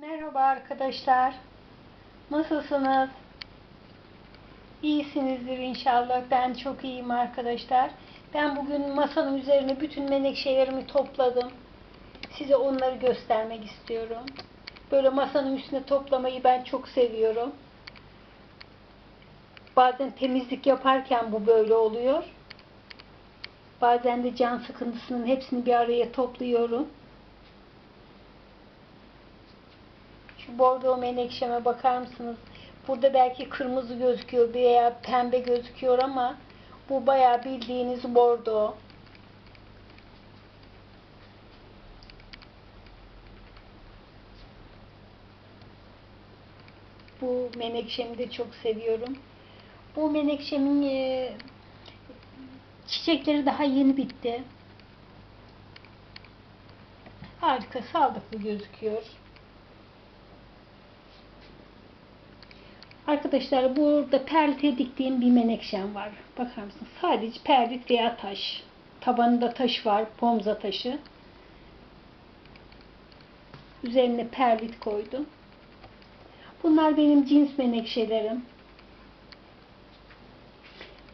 Merhaba arkadaşlar. Nasılsınız? İyisinizdir inşallah. Ben çok iyiyim arkadaşlar. Ben bugün masanın üzerine bütün menekşelerimi topladım. Size onları göstermek istiyorum. Böyle masanın üstüne toplamayı ben çok seviyorum. Bazen temizlik yaparken bu böyle oluyor. Bazen de can sıkıntısının hepsini bir araya topluyorum. Şu bordo menekşeme bakar mısınız? Burada belki kırmızı gözüküyor veya pembe gözüküyor ama bu bayağı bildiğiniz bordo. Bu menekşemi de çok seviyorum. Bu menekşemin e, çiçekleri daha yeni bitti. Harika, sağlıklı gözüküyor. Arkadaşlar burada perlite diktiğim bir menekşem var. Bakar mısınız? Sadece perlit veya taş. Tabanında taş var. Pomza taşı. Üzerine perlit koydum. Bunlar benim cins menekşelerim.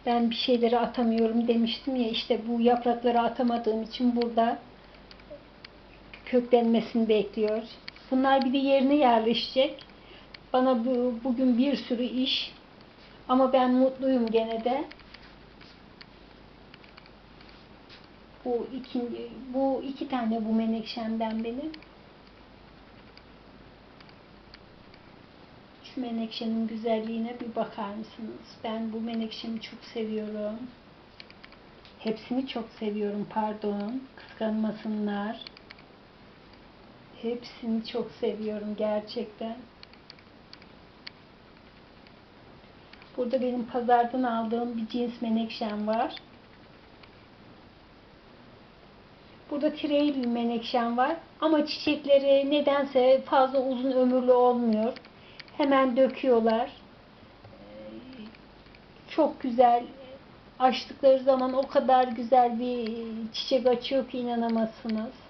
Ben bir şeyleri atamıyorum demiştim ya işte bu yaprakları atamadığım için burada köklenmesini bekliyor. Bunlar bir de yerine yerleşecek. Bana bu, bugün bir sürü iş ama ben mutluyum gene de. Bu ikinci, bu iki tane bu menekşemden benim. Şu menekşenin güzelliğine bir bakar mısınız? Ben bu menekşemi çok seviyorum. Hepsini çok seviyorum pardon. Kıskanmasınlar. Hepsini çok seviyorum gerçekten. Burada benim pazardan aldığım bir cins menekşem var. Burada trail menekşem var. Ama çiçekleri nedense fazla uzun ömürlü olmuyor. Hemen döküyorlar. Çok güzel. Açtıkları zaman o kadar güzel bir çiçek açıyor ki inanamazsınız.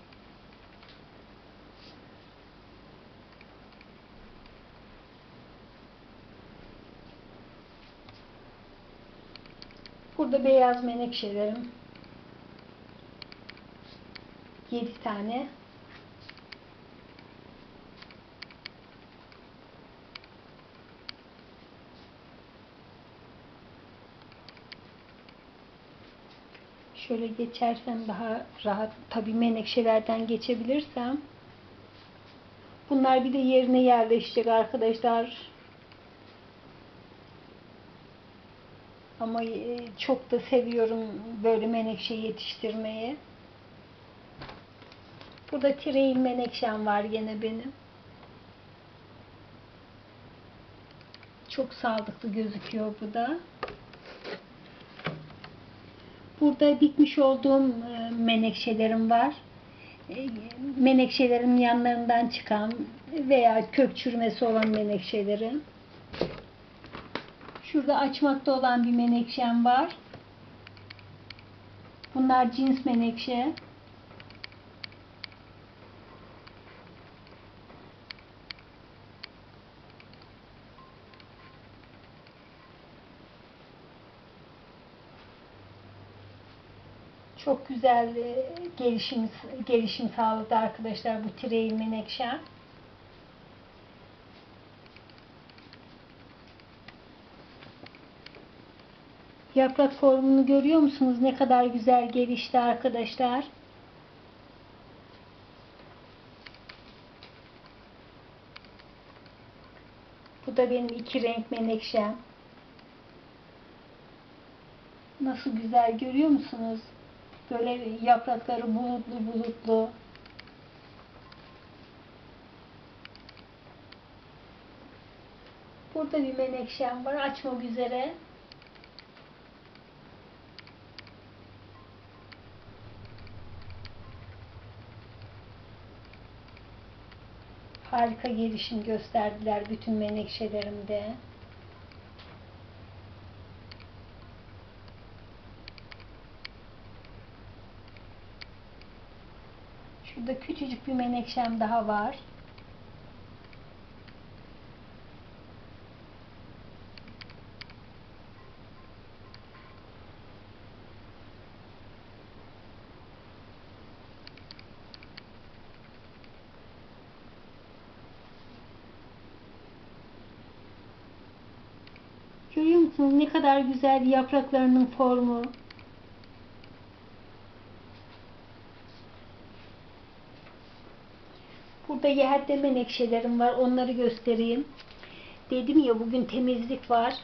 Burada beyaz menekşelerim. 7 tane. Şöyle geçersem daha rahat tabi menekşelerden geçebilirsem bunlar bir de yerine yerleşecek arkadaşlar. Ama e, çok da seviyorum böyle menekşe yetiştirmeyi. Burada tireil menekşem var gene benim. Çok sağlıklı gözüküyor bu da. Burada dikmiş olduğum e, menekşelerim var. E, Menekşelerin yanlarından çıkan veya kök çürümesi olan menekşelerim. Şurada açmakta olan bir menekşem var. Bunlar cins menekşe. Çok güzel gelişim gelişim sağladı arkadaşlar bu trail menekşem. Yaprak formunu görüyor musunuz? Ne kadar güzel gelişti arkadaşlar. Bu da benim iki renk menekşem. Nasıl güzel görüyor musunuz? Böyle yaprakları bulutlu bulutlu. Burada bir menekşem var açmak üzere. Harika gelişim gösterdiler bütün menekşelerimde. Şurada küçücük bir menekşem daha var. Görüyor musunuz ne kadar güzel yapraklarının formu. Burada yerde menekşelerim var. Onları göstereyim. Dedim ya bugün temizlik var.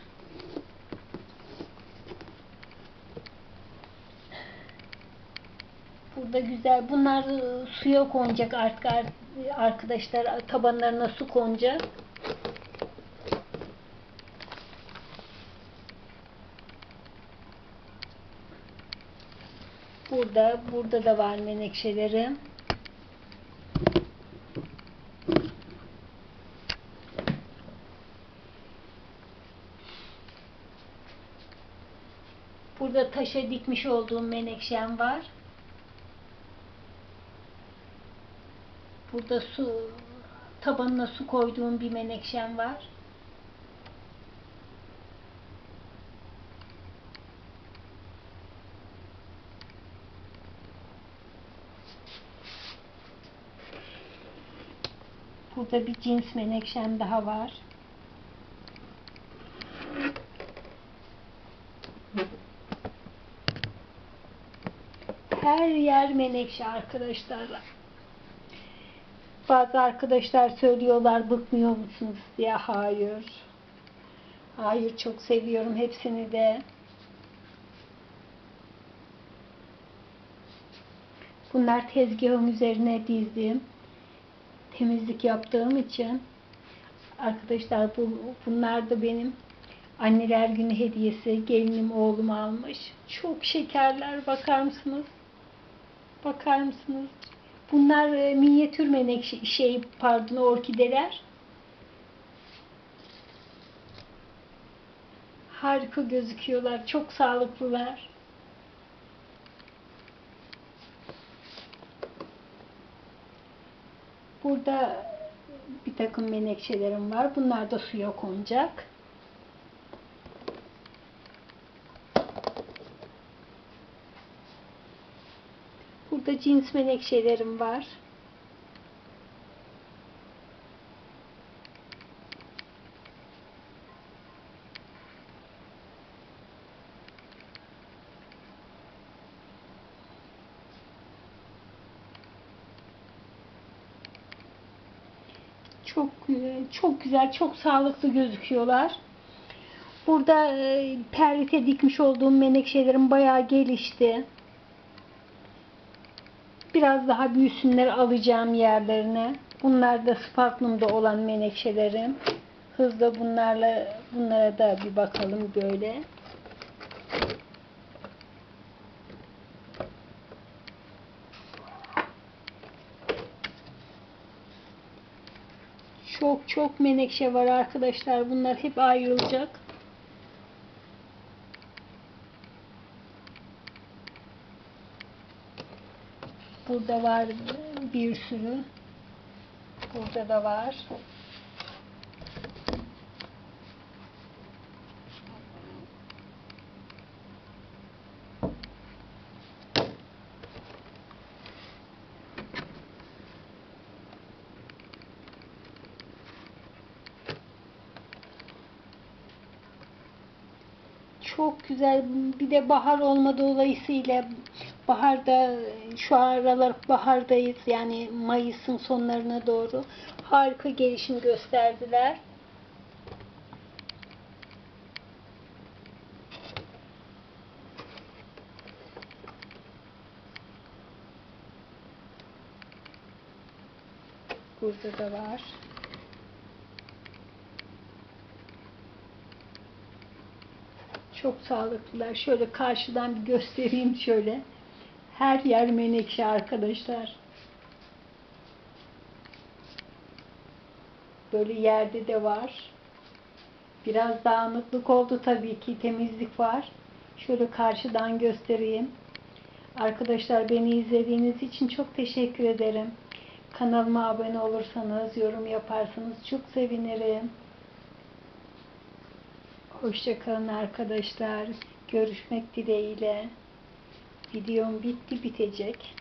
Burada güzel. Bunlar suya konacak artık ar- arkadaşlar. Tabanlarına su konacak. Burada, burada da var menekşelerim. Burada taşa dikmiş olduğum menekşem var. Burada su tabanına su koyduğum bir menekşem var. Burada bir cins menekşem daha var. Her yer menekşe arkadaşlar. Bazı arkadaşlar söylüyorlar bıkmıyor musunuz diye. Hayır. Hayır çok seviyorum hepsini de. Bunlar tezgahın üzerine dizdim. Temizlik yaptığım için. Arkadaşlar bu, bunlar da benim anneler günü hediyesi. Gelinim oğlum almış. Çok şekerler bakar mısınız? Bakar mısınız? Bunlar e, minyatür menekşe şey pardon orkideler. Harika gözüküyorlar. Çok sağlıklılar. Burada bir takım menekşelerim var. Bunlar da suya konacak. Burada cins menekşelerim var. Çok çok güzel, çok sağlıklı gözüküyorlar. Burada e, perlite dikmiş olduğum menekşelerim bayağı gelişti. Biraz daha büyüsünler alacağım yerlerine. Bunlar da spaklumda olan menekşelerim. Hızla bunlarla bunlara da bir bakalım böyle. Çok çok menekşe var arkadaşlar. Bunlar hep ayrılacak. Burada var bir sürü. Burada da var. Çok güzel. Bir de bahar olma dolayısıyla baharda şu aralar bahardayız yani Mayıs'ın sonlarına doğru harika gelişim gösterdiler. Burada da var. Çok sağlıklılar. Şöyle karşıdan bir göstereyim şöyle. Her yer menekşe arkadaşlar. Böyle yerde de var. Biraz dağınıklık oldu tabii ki. Temizlik var. Şöyle karşıdan göstereyim. Arkadaşlar beni izlediğiniz için çok teşekkür ederim. Kanalıma abone olursanız, yorum yaparsanız çok sevinirim. Hoşçakalın arkadaşlar. Görüşmek dileğiyle. Videom bitti bitecek.